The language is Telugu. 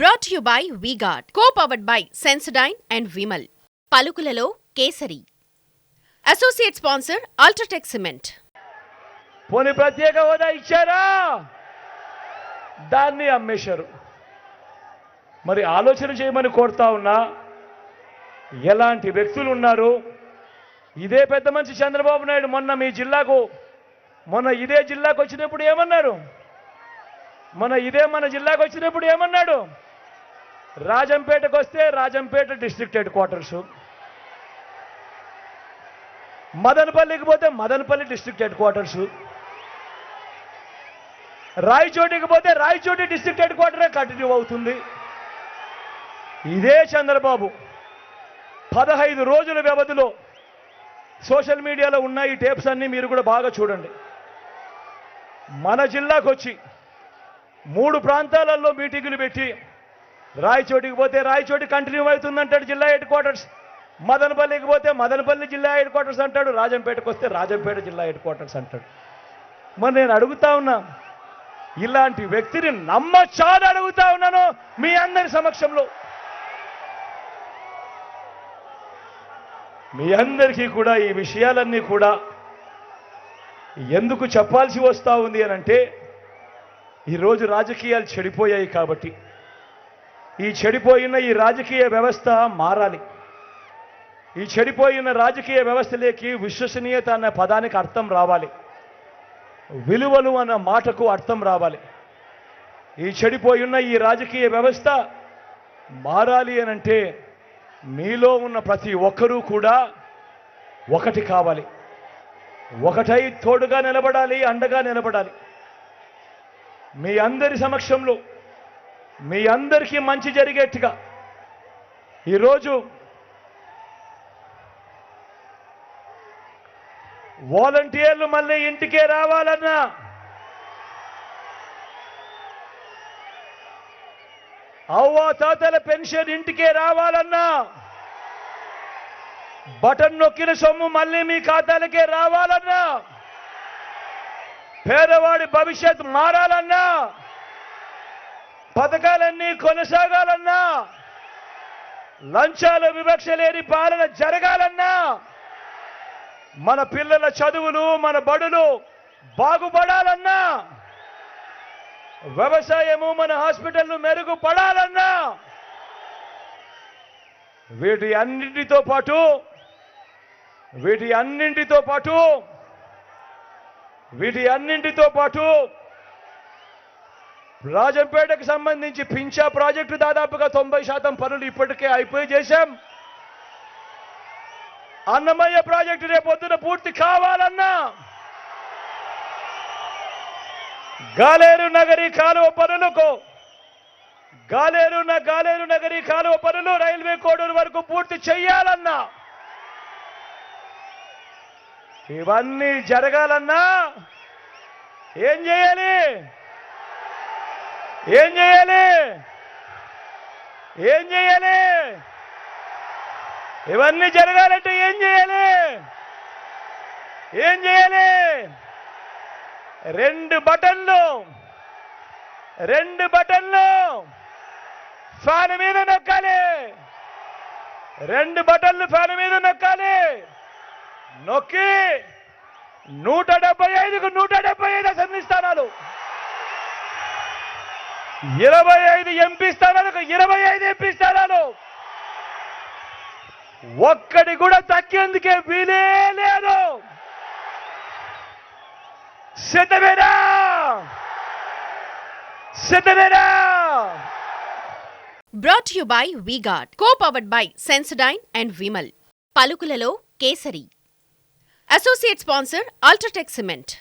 Brought you by V Guard co powered by Sensodyne and Vimal పలుకులలో kesari. Associate sponsor UltraTech cement పోనీ ప్రత్యేక హోదా ఇచ్చారా? దాన్ని అమ్మేశారు. మరి ఆలోచన చేయమని కోరుతా ఉన్నా ఎలాంటి వ్యక్తులు ఉన్నారు? ఇదే పెద్ద మనిషి చంద్రబాబు నాయుడు మొన్న మీ జిల్లాకు మొన్న ఇదే జిల్లాకు వచ్చినప్పుడు ఏమన్నారు? మొన్న ఇదే మన జిల్లాకు వచ్చినప్పుడు ఏమన్నాడు? రాజంపేటకు వస్తే రాజంపేట డిస్ట్రిక్ట్ హెడ్ క్వార్టర్స్. మదనపల్లికి పోతే మదనపల్లి డిస్ట్రిక్ట్ హెడ్ క్వార్టర్స్. రాయచోటికి పోతే రాయచోటి డిస్ట్రిక్ట్ హెడ్ క్వార్టరే కంటిన్యూ అవుతుంది. ఇదే చంద్రబాబు. పదహైదు రోజుల వ్యవధిలో సోషల్ మీడియాలో ఉన్న ఈ టేప్స్ అన్నీ మీరు కూడా బాగా చూడండి. మన జిల్లాకు వచ్చి మూడు ప్రాంతాలలో మీటింగులు పెట్టి రాయచోటికి పోతే రాయచోటి కంటిన్యూ అవుతుందంటాడు జిల్లా హెడ్ క్వార్టర్స్. మదనపల్లికి పోతే మదనపల్లి జిల్లా హెడ్ క్వార్టర్స్ అంటాడు. రాజంపేటకు వస్తే రాజంపేట జిల్లా హెడ్ క్వార్టర్స్ అంటాడు. మరి నేను అడుగుతా ఉన్నా ఇలాంటి వ్యక్తిని నమ్మచాని అడుగుతా ఉన్నాను మీ అందరి సమక్షంలో. మీ అందరికీ కూడా ఈ విషయాలన్నీ కూడా ఎందుకు చెప్పాల్సి వస్తూ ఉంది అని అంటే ఈరోజు రాజకీయాలు చెడిపోయాయి కాబట్టి. ఈ చెడిపోయిన ఈ రాజకీయ వ్యవస్థ మారాలి. ఈ చెడిపోయిన రాజకీయ వ్యవస్థలోకి విశ్వసనీయత అన్న పదానికి అర్థం రావాలి. విలువలు అన్న మాటకు అర్థం రావాలి. ఈ చెడిపోయిన ఈ రాజకీయ వ్యవస్థ మారాలి అని అంటే మీలో ఉన్న ప్రతి ఒక్కరూ కూడా ఒకటి కావాలి. ఒకటై తోడుగా నిలబడాలి అండగా నిలబడాలి. మీ అందరి సమక్షంలో మీ అందరికీ మంచి జరిగేట్టుగా. ఈరోజు వాలంటీర్లు మళ్ళీ ఇంటికే రావాలన్నా అవ్వ తాతల పెన్షన్ ఇంటికే రావాలన్నా బటన్ నొక్కిన సొమ్ము మళ్ళీ మీ ఖాతాలకే రావాలన్నా. పేదవాడి భవిష్యత్ మారాలన్నా. పథకాలన్నీ కొనసాగాలన్నా లంచాలు వివక్ష లేని పాలన జరగాలన్నా మన పిల్లల చదువులు మన బడులు బాగుపడాలన్నా వ్యవసాయము మన హాస్పిటల్ను మెరుగుపడాలన్నా వీటి అన్నింటితో పాటు వీటి అన్నింటితో పాటు వీటి అన్నింటితో పాటు రాజంపేటకు సంబంధించి పింఛా ప్రాజెక్టు దాదాపుగా తొంభై శాతం పనులు ఇప్పటికే అయిపోయి చేశాం. అన్నమయ్య ప్రాజెక్టు రేపొద్దున పూర్తి కావాలన్నా. గాలేరు నగరి కాలువ పనులకు గాలేరు గాలేరు నగరి కాలువ పనులు రైల్వే కోడూరు వరకు పూర్తి చేయాలన్నా ఇవన్నీ జరగాలన్నా. ఏం చేయాలి? ఏం చేయాలి? ఏం చేయాలి? ఇవన్నీ జరగాలంటే ఏం చేయాలి? ఏం చేయాలి? రెండు బటన్లు రెండు బటన్లు ఫ్యాన్ మీద నొక్కాలి. రెండు బటన్లు ఫ్యాన్ మీద నొక్కాలి. నొక్కి నూట డెబ్బై ఐదుకు నూట డెబ్బై ఐదు అసెంబ్లీ స్థానాలు. ఇరవై ఐదు ఎంపీ స్థానాలకు ఇరవై ఐదు ఎంపీ స్థానాలు. ఒక్కడి కూడా తగ్గేందుకే వీలే లేదు. సిద్ధమేనా? సిద్ధమేనా? Brought you by V Guard co powered by Sensodyne and Vimal పలుకులలో kesari associate sponsor UltraTech cement